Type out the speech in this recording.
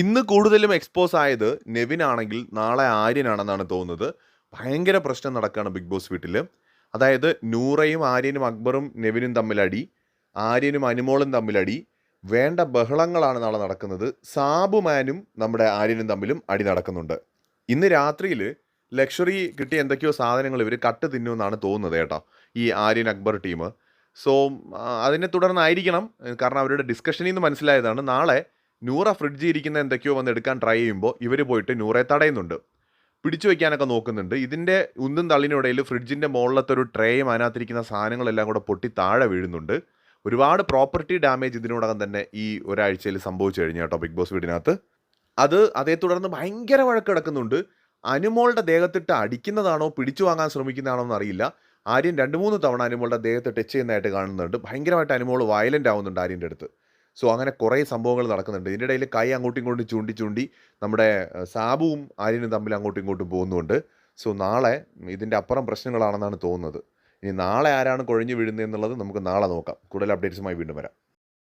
ഇന്ന് കൂടുതലും എക്സ്പോസ് ആയത് നെവിൻ ആണെങ്കിൽ നാളെ ആര്യനാണെന്നാണ് തോന്നുന്നത്. ഭയങ്കര പ്രശ്നം നടക്കുകയാണ് ബിഗ് ബോസ് വീട്ടിൽ അതായത് നൂറയും ആര്യനും അക്ബറും നെവിനും തമ്മിലടി ആര്യനും അനുമോളും തമ്മിലടി വേണ്ട ബഹളങ്ങളാണ് നാളെ നടക്കുന്നത്. സാബുമാനും നമ്മുടെ ആര്യനും തമ്മിലും അടി നടക്കുന്നുണ്ട്. ഇന്ന് രാത്രിയിൽ ലക്ഷറി കിട്ടിയ എന്തൊക്കെയോ സാധനങ്ങൾ ഇവർ കട്ട് തിന്നുമെന്നാണ് തോന്നുന്നത് കേട്ടോ ഈ ആര്യൻ അക്ബർ ടീം. സോ അതിനെ തുടർന്നായിരിക്കണം. കാരണം അവരുടെ ഡിസ്കഷനിൽ നിന്ന് മനസ്സിലായതാണ്. നാളെ നൂറ ഫ്രിഡ്ജിൽ ഇരിക്കുന്ന എന്തൊക്കെയോ വന്ന് എടുക്കാൻ ട്രൈ ചെയ്യുമ്പോൾ ഇവർ പോയിട്ട് നൂറെ തടയുന്നുണ്ട്. പിടിച്ചു വെക്കാനൊക്കെ നോക്കുന്നുണ്ട്. ഇതിന്റെ ഉന്തും തള്ളിനിടയിൽ ഫ്രിഡ്ജിന്റെ മുകളിലത്തെ ഒരു ട്രേയും അതിനകത്തിരിക്കുന്ന സാധനങ്ങളെല്ലാം കൂടെ പൊട്ടി താഴെ വീഴുന്നുണ്ട്. ഒരുപാട് പ്രോപ്പർട്ടി ഡാമേജ് ഇതിനോടകം തന്നെ ഈ ഒരാഴ്ചയിൽ സംഭവിച്ചു കഴിഞ്ഞു കേട്ടോ ബിഗ് ബോസ് വീടിനകത്ത്. അത് അതേ തുടർന്ന് ഭയങ്കര വഴക്ക് കിടക്കുന്നുണ്ട്. അനുമോളുടെ ദേഹത്തിട്ട് അടിക്കുന്നതാണോ പിടിച്ചു വാങ്ങാൻ ശ്രമിക്കുന്നതാണോ എന്നറിയില്ല ആര്യൻ രണ്ട് മൂന്ന് തവണ അനുമോളുടെ ദേഹത്ത് ടച്ച് ചെയ്യുന്നതായിട്ട് കാണുന്നുണ്ട്. ഭയങ്കരമായിട്ട് അനുമോൾ വയലന്റ് ആവുന്നുണ്ട് ആര്യന്റെ അടുത്ത്. സോ അങ്ങനെ കുറേ സംഭവങ്ങൾ നടക്കുന്നുണ്ട്. ഇതിന്റെ ഇടയിൽ കൈ അങ്ങോട്ടും ഇങ്ങോട്ടും ചൂണ്ടി ചൂണ്ടി നമ്മുടെ സാബുവും ആര്യനും തമ്മിൽ അങ്ങോട്ടും ഇങ്ങോട്ടും പോകുന്നുണ്ട്. സോ നാളെ ഇതിന്റെ അപ്പുറം പ്രശ്നങ്ങളാണെന്നാണ് തോന്നുന്നത്. ഇനി നാളെ ആരാണ് കുഴഞ്ഞു വീഴുന്നത് എന്നുള്ളത് നമുക്ക് നാളെ നോക്കാം. കൂടുതൽ അപ്ഡേറ്റ്സുമായി വീണ്ടും വരാം.